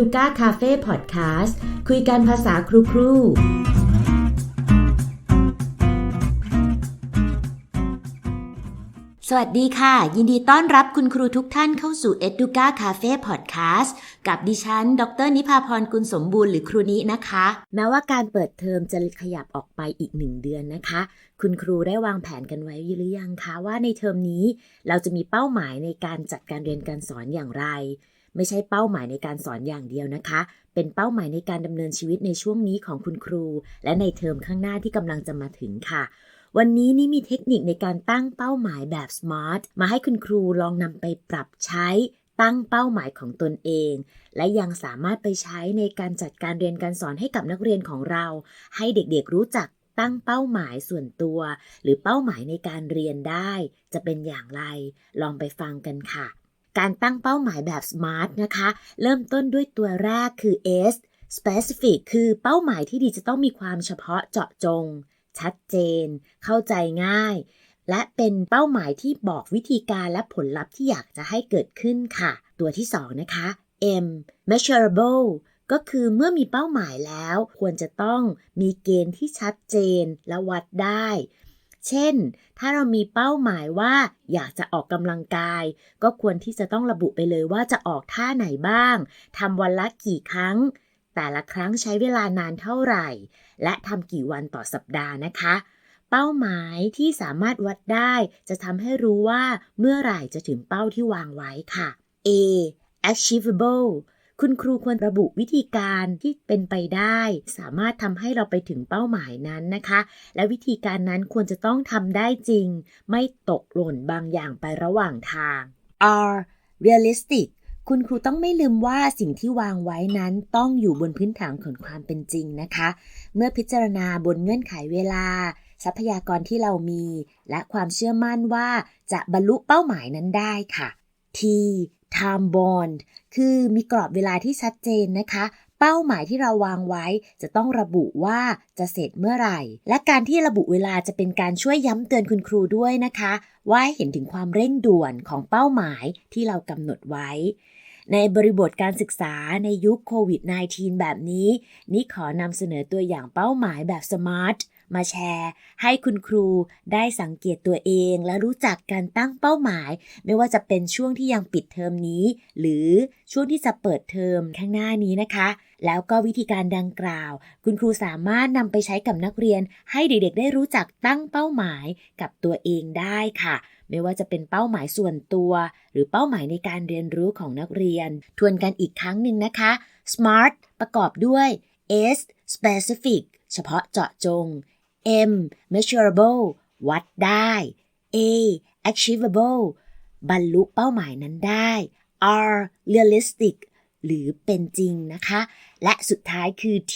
Educa Cafe Podcast คุยกันภาษาครูครูสวัสดีค่ะ ยินดีต้อนรับคุณครูทุกท่านเข้าสู่ Educa Cafe Podcast กับดิฉัน ดร นิพาพรกุลสมบูรณ์หรือครูนินะคะ แม้ว่าการเปิดเทอมจะขยับออกไปอีกหนึ่งเดือนนะคะ คุณครูได้วางแผนกันไว้หรือยังคะว่าในเทอมนี้เราจะมีเป้าหมายในการจัดการเรียนการสอนอย่างไร ไม่ใช่เป้าหมายในการสอนอย่างเดียวนะคะ เป็นเป้าหมายในการดำเนินชีวิตในช่วงนี้ของคุณครู และในเทอมข้างหน้าที่กำลังจะมาถึงค่ะ วันนี้นี่มีเทคนิคในการตั้งเป้าหมายแบบ SMART มาให้คุณครูลองนำไปปรับใช้ตั้งเป้าหมายของตนเอง และยังสามารถไปใช้ในการจัดการเรียนการสอนให้กับนักเรียนของเรา ให้เด็กๆรู้จักตั้งเป้าหมายส่วนตัว หรือเป้าหมายในการเรียนได้ จะเป็นอย่างไร ลองไปฟังกันค่ะ การตั้งเป้าหมายแบบ SMART นะคะ เริ่มต้นด้วยตัวแรกคือ S specific คือเป้าหมายที่ดีจะต้องมีความเฉพาะเจาะจง ชัดเจน เข้าใจง่าย และเป็นเป้าหมายที่บอกวิธีการและผลลัพธ์ที่อยากจะให้เกิดขึ้นค่ะ ตัวที่ 2 นะคะ M measurable ก็คือเมื่อมีเป้าหมายแล้ว ควรจะต้องมีเกณฑ์ที่ชัดเจนและวัดได้ เช่น ถ้าเรามีเป้าหมายว่าอยากจะออกกำลังกาย ก็ควรที่จะต้องระบุไปเลยว่าจะออกท่าไหนบ้างทำวันละกี่ครั้ง แต่ละครั้งใช้เวลานานเท่าไหร่ และทำกี่วันต่อสัปดาห์นะคะเป้าหมายที่สามารถวัดได้จะทำให้รู้ว่าเมื่อไหร่จะถึงเป้าที่วางไว้ค่ะ A achievable คุณครูควรระบุวิธีการที่เป็นไปได้ สามารถทำให้เราไปถึงเป้าหมายนั้นนะคะ และวิธีการนั้นควรจะต้องทำได้จริง ไม่ตกหล่นบางอย่างไประหว่างทาง R realistic คุณครูต้องไม่ลืมว่าสิ่งที่วางไว้นั้นต้องอยู่บนพื้นฐานของความเป็นจริงนะคะ เมื่อพิจารณาบนเงื่อนไขเวลา ทรัพยากรที่เรามี และความเชื่อมั่นว่าจะบรรลุเป้าหมายนั้นได้ค่ะ T time bond คือมีกรอบเวลาที่ชัดเจนนะคะ เป้าหมายที่เราวางไว้ จะต้องระบุว่าจะเสร็จเมื่อไหร่ และการที่ระบุเวลาจะเป็นการช่วยย้ำเตือนคุณครูด้วยนะคะ ว่าหเห็นถึงความเร่งด่วนของเป้าหมายที่เรากำหนดไว้ ในบริบทการศึกษาในยุคโควิด -19 แบบนี้ นี่ขอนำเสนอตัวอย่างเป้าหมายแบบ SMART มา มาแชร์ ให้คุณครูได้สังเกตตัวเอง และรู้จักการตั้งเป้าหมาย ไม่ว่าจะเป็นช่วงที่ยังปิดเทอมนี้ หรือช่วงที่จะเปิดเทอมข้างหน้านี้นะคะ แล้วก็วิธีการดังกล่าว คุณครูสามารถนำไปใช้กับนักเรียน ให้เด็กๆ ได้รู้จักตั้งเป้าหมายกับตัวเองได้ค่ะไม่ว่าจะเป็นเป้าหมายส่วนตัว หรือเป้าหมายในการเรียนรู้ของนักเรียน ทวนกันอีกครั้งหนึ่งนะคะ smart ประกอบด้วย s specific เฉพาะเจาะจง M measurable วัดได้ A achievable บรรลุเป้าหมายนั้นได้ R realistic หรือเป็นจริงนะคะ และสุดท้ายคือ T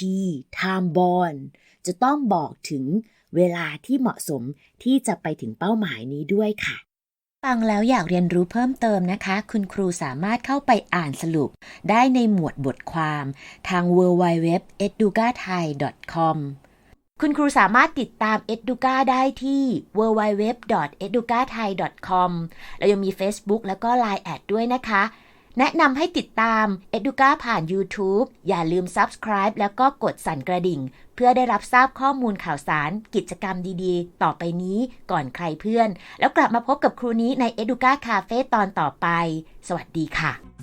time bound จะต้องบอกถึงเวลาที่เหมาะสมที่จะไปถึงเป้าหมายนี้ด้วยค่ะ ฟังแล้วอยากเรียนรู้เพิ่มเติมนะคะ คุณครูสามารถเข้าไปอ่านสรุป ได้ในหมวดบทความ ทาง www.educathai.com คุณครูสามารถติดตาม Educa ได้ที่ www.educathai.com แล้วยังมี Facebook แล้วก็ Line แอดด้วยนะคะ แนะนำให้ติดตาม Educa ผ่าน YouTube อย่าลืม Subscribe แล้วก็กดสั่นกระดิ่ง เพื่อได้รับทราบข้อมูลข่าวสารกิจกรรมดีๆ ต่อไปนี้ก่อนใครเพื่อน แล้วกลับมาพบกับครูนี้ใน Educa Cafe ตอนต่อไป สวัสดีค่ะ